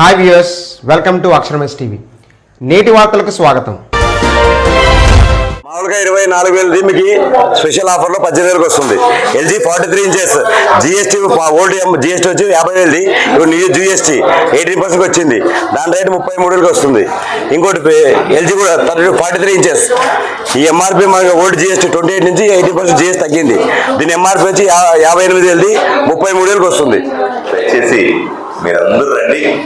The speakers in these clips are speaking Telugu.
హాయ్ వ్యూయర్స్ వెల్కమ్ టు అక్షరమస్ టీవీ. నేటి వార్తలకు స్వాగతం. మామూలుగా ఇరవై నాలుగు వేలు దీనికి స్పెషల్ ఆఫర్లో పద్దెనిమిది వేలకు వస్తుంది. LG forty three inches. GST old GST వచ్చి యాభై వేలది. ఇప్పుడు న్యూ జిఎస్టీ ఎయిటీన్ పర్సెంట్ వచ్చింది. దాని రేట్ ముప్పై మూడు వేలకు వస్తుంది. ఇంకోటి ఎల్జీ కూడా థర్టీ ఫార్టీ త్రీ ఇంచెస్. ఈ ఎంఆర్పి మనకి ఓల్డ్ జిఎస్టీ ట్వంటీ ఎయిట్ నుంచి ఎయిటీ పర్సెంట్ జిఎస్టీ తగ్గింది. దీని ఎంఆర్పి వచ్చి యాభై ఎనిమిది వేలది. ముప్పై మూడు వేలకు వస్తుంది. మీరందరూ రండి.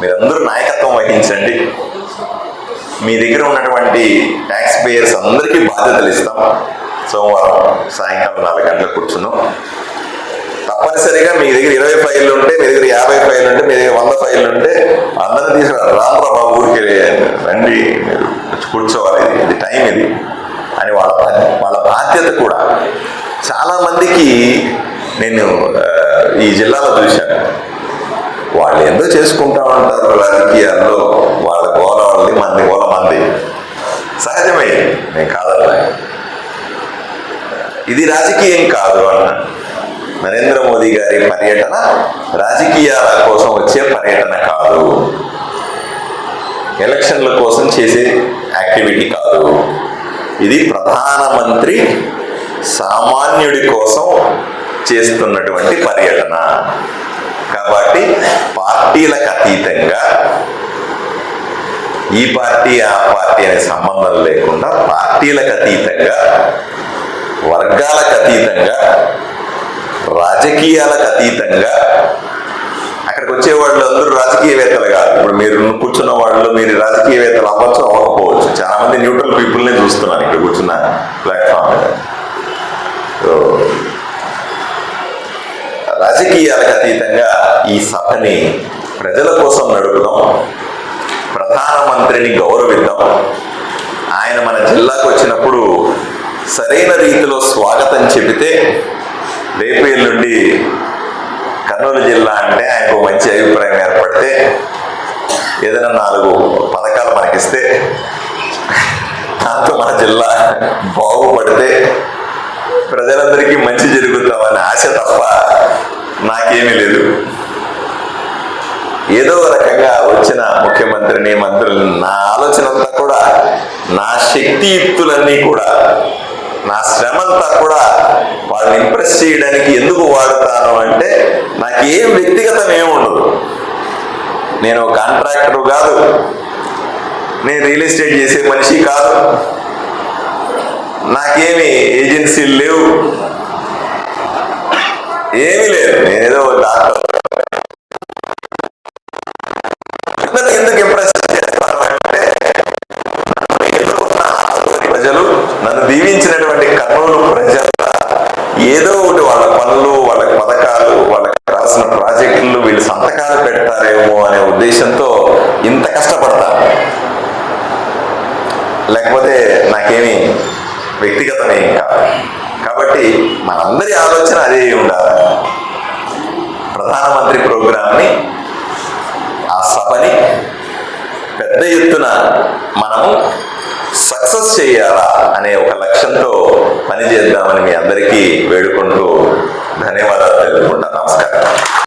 మీరందరూ నాయకత్వం వహించండి. మీ దగ్గర ఉన్నటువంటి ట్యాక్స్ పేయర్స్ అందరికీ బాధ్యతలు ఇస్తాం. సోమవారం సాయంకాలం నాలుగు గంటలకు కూర్చున్నాం. తప్పనిసరిగా మీ దగ్గర ఇరవై ఫైళ్ళు ఉంటే మీ దగ్గర యాభై ఫైళ్ళు ఉంటే మీ దగ్గర వంద ఫైళ్ళు ఉంటే అందరిని తీసుకురా. రామరా బాబు ఊరికి రండి. మీరు కూర్చోవాలి. ఇది- ఇది టైం ఇది. అని వాళ్ళ వాళ్ళ బాధ్యత కూడా. చాలామందికి నేను ఈ జిల్లాలో చూశాను. వాళ్ళు ఎందుకు చేసుకుంటా ఉంటారు రాజకీయాల్లో? వాళ్ళ గోల వాళ్ళది మంది గోల మంది సహజమే నేను కాదన్నా ఇది రాజకీయం కాదు అన్న. నరేంద్ర మోదీ గారి పర్యటన రాజకీయాల కోసం వచ్చే పర్యటన కాదు. ఎలక్షన్ల కోసం చేసే యాక్టివిటీ కాదు. ఇది ప్రధానమంత్రి సామాన్యుడి కోసం చేస్తున్నటువంటి పర్యటన. కాబట్టి పార్టీలకు అతీతంగా ఈ పార్టీ ఆ పార్టీ అనే సంబంధం లేకుండా పార్టీలకు అతీతంగా వర్గాలకు అతీతంగా రాజకీయాలకు అతీతంగా అక్కడికి వచ్చే వాళ్ళు అందరూ రాజకీయవేత్తలు కాదు. ఇప్పుడు మీరు కూర్చున్న వాళ్ళు మీరు రాజకీయవేత్తలు అవ్వచ్చు అవ్వకపోవచ్చు. చాలా మంది న్యూట్రల్ పీపుల్నే చూస్తున్నాను ఇక్కడ కూర్చున్న ప్లాట్ఫామ్ మీద రాజకీయాలకు అతీతంగా ఈ సభని ప్రజల కోసం నడుపుదాం ప్రధానమంత్రిని గౌరవిద్దాం. ఆయన మన జిల్లాకు వచ్చినప్పుడు సరైన రీతిలో స్వాగతం చెబితే రేపు ఎల్లుండి కర్నూలు జిల్లా అంటే ఆయనకు మంచి అభిప్రాయం ఏర్పడితే ఏదైనా నాలుగు పథకాలు మనకిస్తే దాంతో మన జిల్లా బాగుపడితే ప్రజలందరికీ మంచి జరుగుతామని ఆశ తప్ప నాకేమీ లేదు. ఏదో రకంగా వచ్చిన ముఖ్యమంత్రిని మంత్రులు నా ఆలోచన అంతా కూడా నా శక్తియుక్తులన్నీ కూడా నా శ్రమంతా కూడా వాళ్ళని ఇంప్రెస్ చేయడానికి ఎందుకు వాడతాను అంటే నాకు వ్యక్తిగతం ఏముండదు నేను కాంట్రాక్టర్ కాదు. నేను రియల్ ఎస్టేట్ చేసే మనిషి కాదు. నాకేమి ఏజెన్సీలు లేవు. ఏమీ లేదు. నేనేదో డాక్టర్ ఎందుకు ఇంప్రెస్ చేస్తాను అంటే ప్రజలు నన్ను దీవించినటువంటి కర్నూలు ప్రజల ఏదో ఒకటి వాళ్ళ పనులు వాళ్ళ పథకాలు వాళ్ళకి రాసిన ప్రాజెక్టులు వీళ్ళు సంతకాలు పెడతారేమో అనే ఉద్దేశంతో ఇంత కష్టపడతాను లేకపోతే నాకేమి వ్యక్తిగతమే కాదు. కాబట్టి మనందరి ఆలోచన అదే ఉండాలి. ప్రధానమంత్రి ప్రోగ్రామ్ని ఆ సభని పెద్ద ఎత్తున మనము సక్సెస్ చేయాలా అనే ఒక లక్ష్యంతో పనిచేద్దామని మీ అందరికీ వేడుకుంటూ ధన్యవాదాలు తెలుపుకుంటా నమస్కారం.